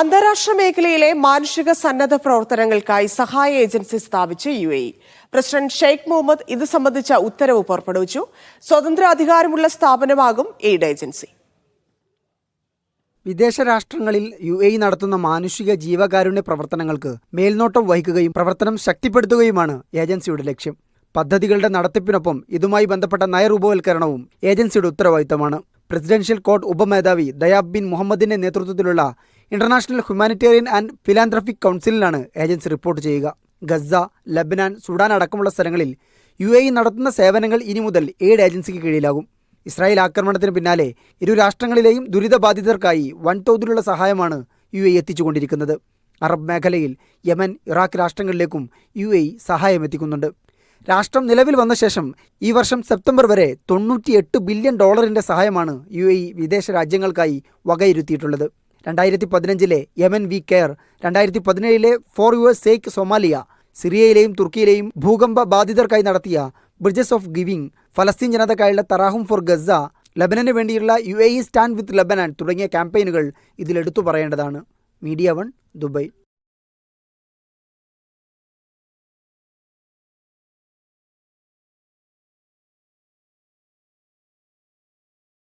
അന്താരാഷ്ട്ര മേഖലയിലെ മാനുഷിക സന്നദ്ധ പ്രവർത്തനങ്ങൾക്കായി സഹായ ഏജൻസി സ്ഥാപിച്ച് U A president Sheikh Mohammed ഇത് സംബന്ധിച്ച ഉത്തരവ് പുറപ്പെടുവിച്ചു. സ്വതന്ത്ര അധികാരമുള്ള സ്ഥാപനമാകും എയ്ഡ് ഏജൻസി. വിദേശ രാഷ്ട്രങ്ങളിൽ യു എ നടത്തുന്ന മാനുഷിക ജീവകാരുണ്യ പ്രവർത്തനങ്ങൾക്ക് മേൽനോട്ടം വഹിക്കുകയും പ്രവർത്തനം ശക്തിപ്പെടുത്തുകയുമാണ് ഏജൻസിയുടെ ലക്ഷ്യം. പദ്ധതികളുടെ നടത്തിപ്പിനൊപ്പം ഇതുമായി ബന്ധപ്പെട്ട നയരൂപവൽക്കരണവും ഏജൻസിയുടെ ഉത്തരവാദിത്തമാണ്. പ്രസിഡൻഷ്യൽ കോർട്ട് ഉപമേധാവി ദയാബ് ബിൻ മുഹമ്മദിന്റെ നേതൃത്വത്തിലുള്ള ഇന്റർനാഷണൽ ഹ്യൂമാനിറ്റേറിയൻ ആൻഡ് ഫിലാന്ത്രഫിക് കൗൺസിലിനാണ് ഏജൻസി റിപ്പോർട്ട് ചെയ്യുക. ഗസ ലബനാൻ സുഡാൻ അടക്കമുള്ള സ്ഥലങ്ങളിൽ യു എ നടത്തുന്ന സേവനങ്ങൾ ഇനി മുതൽ എയ്ഡ് ഏജൻസിക്ക് കീഴിലാകും. ഇസ്രായേൽ ആക്രമണത്തിന് പിന്നാലെ ഇരു രാഷ്ട്രങ്ങളിലെയും ദുരിതബാധിതർക്കായി വൻതോതിലുള്ള സഹായമാണ് യു എ എത്തിച്ചുകൊണ്ടിരിക്കുന്നത്. അറബ് മേഖലയിൽ യമൻ ഇറാഖ് രാഷ്ട്രങ്ങളിലേക്കും യു എ സഹായം എത്തിക്കുന്നുണ്ട്. രാഷ്ട്രം നിലവിൽ വന്ന ശേഷം ഈ വർഷം സെപ്റ്റംബർ വരെ തൊണ്ണൂറ്റിയെട്ട് ബില്യൺ ഡോളറിന്റെ സഹായമാണ് യു എ വിദേശ രാജ്യങ്ങൾക്കായി വകയിരുത്തിയിട്ടുള്ളത്. രണ്ടായിരത്തി പതിനഞ്ചിലെ യമൻ വി കെയർ രണ്ടായിരത്തി പതിനേഴിലെ for U S sake Somalia സിറിയയിലെയും തുർക്കിയിലെയും ഭൂകമ്പ ബാധിതർക്കായി നടത്തിയ ബ്രിഡ്ജസ് ഓഫ് ഗിവിംഗ് ഫലസ്തീൻ ജനതക്കായുള്ള തറാഹും ഫോർ ഗസ ലബനന് വേണ്ടിയുള്ള U A E stand with Lebanon തുടങ്ങിയ ക്യാമ്പയിനുകൾ ഇതിലെടുത്തു പറയേണ്ടതാണ്. മീഡിയ വൺ ദുബൈ.